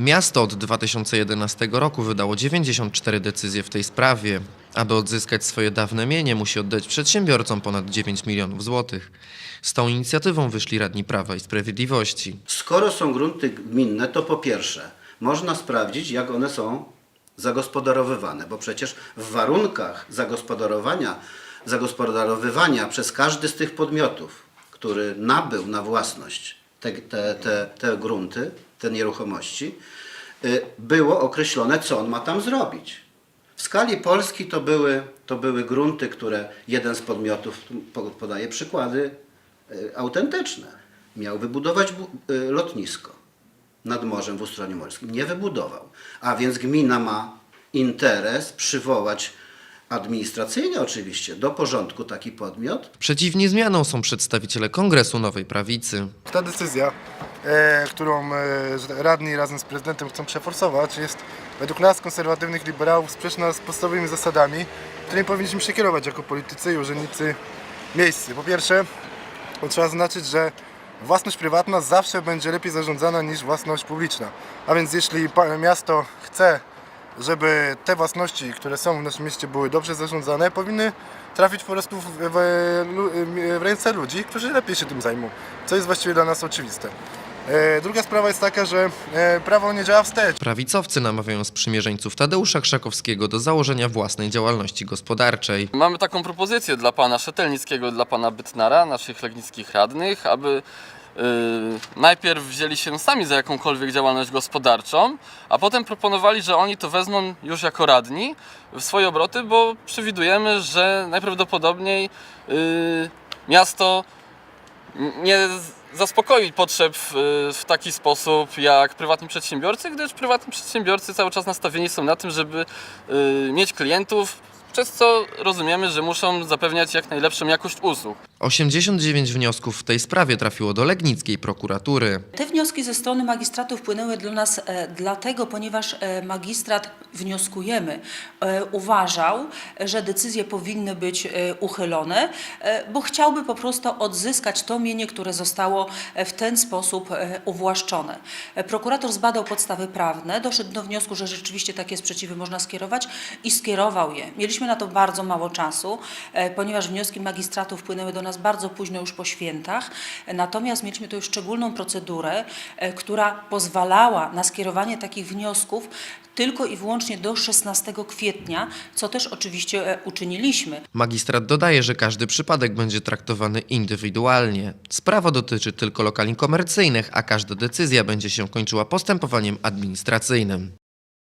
Miasto od 2011 roku wydało 94 decyzje w tej sprawie. Aby odzyskać swoje dawne mienie, musi oddać przedsiębiorcom ponad 9 milionów złotych. Z tą inicjatywą wyszli radni Prawa i Sprawiedliwości. Skoro są grunty gminne, to po pierwsze można sprawdzić, jak one są zagospodarowywane, bo przecież w warunkach zagospodarowania, zagospodarowywania przez każdy z tych podmiotów, który nabył na własność te, te, te, te grunty, te nieruchomości, y, było określone, co on ma tam zrobić. W skali Polski to były, to były grunty, które jeden z podmiotów, podaje przykłady y, autentyczne, miał wybudować bu- y, lotnisko nad morzem w Ustronie Morskim. Nie wybudował. A więc gmina ma interes przywołać administracyjnie oczywiście do porządku taki podmiot, Przeciwni zmianom są przedstawiciele Kongresu Nowej Prawicy. Ta decyzja, e, którą e, radni razem z prezydentem chcą przeforsować, jest według nas, konserwatywnych liberałów, sprzeczna z podstawowymi zasadami, którymi powinniśmy się kierować jako politycy i urzędnicy miejscy. Po pierwsze, trzeba zaznaczyć, że własność prywatna zawsze będzie lepiej zarządzana niż własność publiczna. A więc jeśli miasto chce, żeby te własności, które są w naszym mieście były dobrze zarządzane, powinny trafić po prostu w, w, w ręce ludzi, którzy lepiej się tym zajmą, co jest właściwie dla nas oczywiste. E, Druga sprawa jest taka, że e, prawo nie działa wstecz. Prawicowcy namawiają sprzymierzeńców Tadeusza Krzakowskiego do założenia własnej działalności gospodarczej. Mamy taką propozycję dla pana Szetelnickiego, dla pana Bytnara, naszych legnickich radnych, aby najpierw wzięli się sami za jakąkolwiek działalność gospodarczą, a potem proponowali, że oni to wezmą już jako radni w swoje obroty, bo przewidujemy, że najprawdopodobniej y, miasto nie zaspokoi potrzeb w, w taki sposób jak prywatni przedsiębiorcy, gdyż prywatni przedsiębiorcy cały czas nastawieni są na tym, żeby y, mieć klientów, przez co rozumiemy, że muszą zapewniać jak najlepszą jakość usług. 89 wniosków w tej sprawie trafiło do Legnickiej prokuratury. Te wnioski ze strony magistratu wpłynęły do nas e, dlatego, ponieważ e, magistrat, wnioskujemy, e, uważał, że decyzje powinny być e, uchylone, e, bo chciałby po prostu odzyskać to mienie, które zostało e, w ten sposób e, uwłaszczone. E, Prokurator zbadał podstawy prawne, doszedł do wniosku, że rzeczywiście takie sprzeciwy można skierować i skierował je. Mieliśmy na to bardzo mało czasu, e, ponieważ wnioski magistratu wpłynęły do nas bardzo późno już po świętach. Natomiast mieliśmy tu już szczególną procedurę, e, która pozwalała na skierowanie takich wniosków tylko i wyłącznie do 16 kwietnia, co też oczywiście e, uczyniliśmy. Magistrat dodaje, że każdy przypadek będzie traktowany indywidualnie. Sprawa dotyczy tylko lokali komercyjnych, a każda decyzja będzie się kończyła postępowaniem administracyjnym.